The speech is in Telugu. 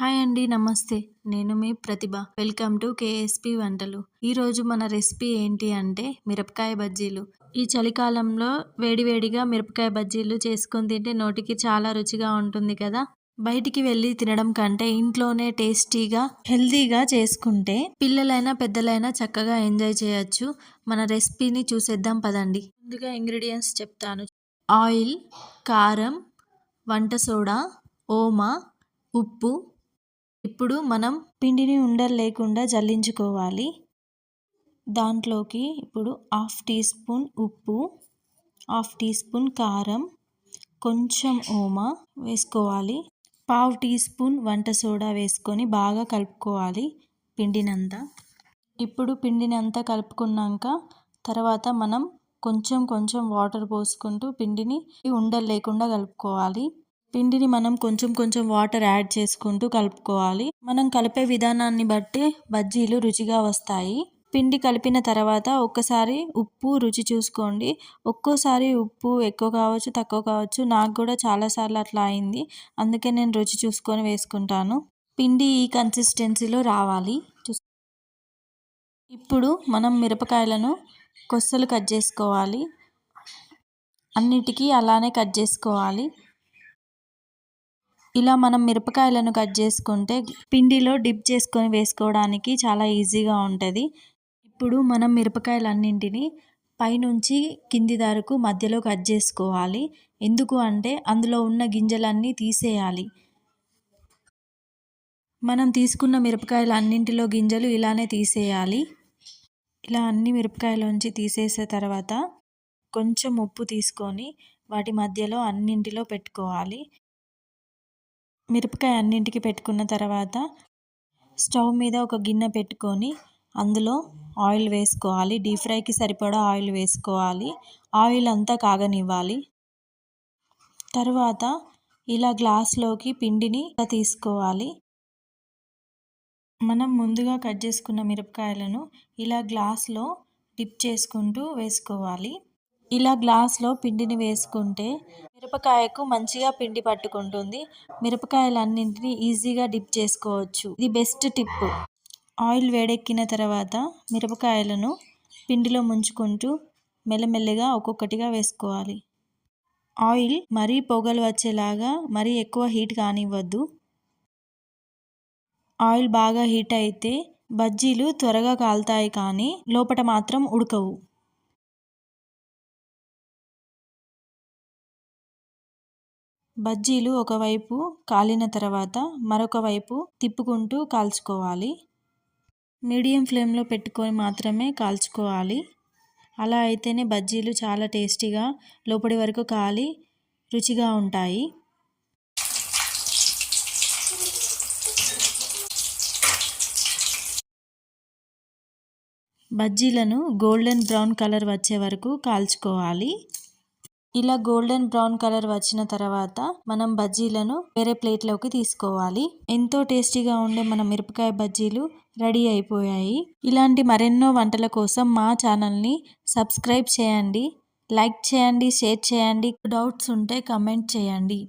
హాయ్ అండి నమస్తే. నేను మీ ప్రతిభ. వెల్కమ్ టు కేఎస్పి వంటలు. ఈరోజు మన రెసిపీ ఏంటి అంటే మిరపకాయ బజ్జీలు. ఈ చలికాలంలో వేడివేడిగా మిరపకాయ బజ్జీలు చేసుకొని తింటే నోటికి చాలా రుచిగా ఉంటుంది కదా. బయటికి వెళ్ళి తినడం కంటే ఇంట్లోనే టేస్టీగా హెల్తీగా చేసుకుంటే పిల్లలైనా పెద్దలైనా చక్కగా ఎంజాయ్ చేయొచ్చు. మన రెసిపీని చూసేద్దాం పదండి. ముందుగా ఇంగ్రీడియంట్స్ చెప్తాను. ఆయిల్ కారం వంట సోడా ఓమా ఉప్పు ఇప్పుడు మనం పిండిని ఉండలు లేకుండా జల్లించుకోవాలి. దాంట్లోకి ఇప్పుడు హాఫ్ టీ స్పూన్ ఉప్పు హాఫ్ టీ స్పూన్ కారం కొంచెం ఓమా వేసుకోవాలి. పావు టీ స్పూన్ వంట సోడా వేసుకొని బాగా కలుపుకోవాలి పిండినంతా. ఇప్పుడు పిండినంతా కలుపుకున్నాక తర్వాత మనం కొంచెం కొంచెం వాటర్ పోసుకుంటూ పిండిని ఉండలు లేకుండా కలుపుకోవాలి. పిండిని మనం కొంచెం కొంచెం వాటర్ యాడ్ చేసుకుంటూ కలుపుకోవాలి. మనం కలిపే విధానాన్ని బట్టి బజ్జీలు రుచిగా వస్తాయి. పిండి కలిపిన తర్వాత ఒక్కసారి ఉప్పు రుచి చూసుకోండి. ఒక్కోసారి ఉప్పు ఎక్కువ కావచ్చు తక్కువ కావచ్చు నాకు కూడా చాలాసార్లు అట్లా అయింది. అందుకే నేను రుచి చూసుకొని వేసుకుంటాను. పిండి ఈ కన్సిస్టెన్సీలో రావాలి. ఇప్పుడు మనం మిరపకాయలను కొస్సలు కట్ చేసుకోవాలి. అన్నిటికీ అలానే కట్ చేసుకోవాలి. ఇలా మనం మిరపకాయలను కట్ చేసుకుంటే పిండిలో డిప్ చేసుకొని వేసుకోవడానికి చాలా ఈజీగా ఉంటుంది. ఇప్పుడు మనం మిరపకాయలన్నింటినీ పైనుంచి కింది వరకు మధ్యలో కట్ చేసుకోవాలి. ఎందుకు అంటే అందులో ఉన్న గింజలన్నీ తీసేయాలి. మనం తీసుకున్న మిరపకాయలు అన్నింటిలో గింజలు ఇలానే తీసేయాలి. ఇలా అన్ని మిరపకాయలోంచి తీసేసిన తర్వాత కొంచెం ఉప్పు తీసుకొని వాటి మధ్యలో అన్నింటిలో పెట్టుకోవాలి. మిరపకాయ అన్నింటికి పెట్టుకున్న తర్వాత స్టవ్ మీద ఒక గిన్నె పెట్టుకొని అందులో ఆయిల్ వేసుకోవాలి. డీప్ ఫ్రైకి సరిపడా ఆయిల్ వేసుకోవాలి. ఆయిల్ అంతా కాగనివ్వాలి. తర్వాత ఇలా గ్లాస్లోకి పిండిని తీసుకోవాలి. మనం ముందుగా కట్ చేసుకున్న మిరపకాయలను ఇలా గ్లాస్లో డిప్ చేసుకుంటూ వేసుకోవాలి. ఇలా గ్లాస్లో పిండిని వేసుకుంటే మిరపకాయకు మంచిగా పిండి పట్టుకుంటుంది. మిరపకాయలన్నింటినీ ఈజీగా డిప్ చేసుకోవచ్చు. ఇది బెస్ట్ టిప్. ఆయిల్ వేడెక్కిన తర్వాత మిరపకాయలను పిండిలో ముంచుకుంటూ మెల్లమెల్లగా ఒక్కొక్కటిగా వేసుకోవాలి. ఆయిల్ మరీ పొగలు వచ్చేలాగా మరీ ఎక్కువ హీట్ కానివ్వద్దు. ఆయిల్ బాగా హీట్ అయితే బజ్జీలు త్వరగా కాలుతాయి కానీ లోపల మాత్రం ఉడకవు. బజ్జీలు ఒకవైపు కాలిన తర్వాత మరొక వైపు తిప్పుకుంటూ కాల్చుకోవాలి. మీడియం ఫ్లేమ్లో పెట్టుకొని మాత్రమే కాల్చుకోవాలి. అలా అయితేనే బజ్జీలు చాలా టేస్టీగా లోపలి వరకు కాలి రుచిగా ఉంటాయి. బజ్జీలను గోల్డెన్ బ్రౌన్ కలర్ వచ్చే వరకు కాల్చుకోవాలి. ఇలా గోల్డెన్ బ్రౌన్ కలర్ వచ్చిన తర్వాత మనం బజ్జీలను వేరే ప్లేట్లోకి తీసుకోవాలి. ఎంతో టేస్టీగా ఉండే మన మిరపకాయ బజ్జీలు రెడీ అయిపోయాయి. ఇలాంటి మరెన్నో వంటల కోసం మా ఛానల్ని సబ్స్క్రైబ్ చేయండి. లైక్ చేయండి షేర్ చేయండి. డౌట్స్ ఉంటే కమెంట్ చేయండి.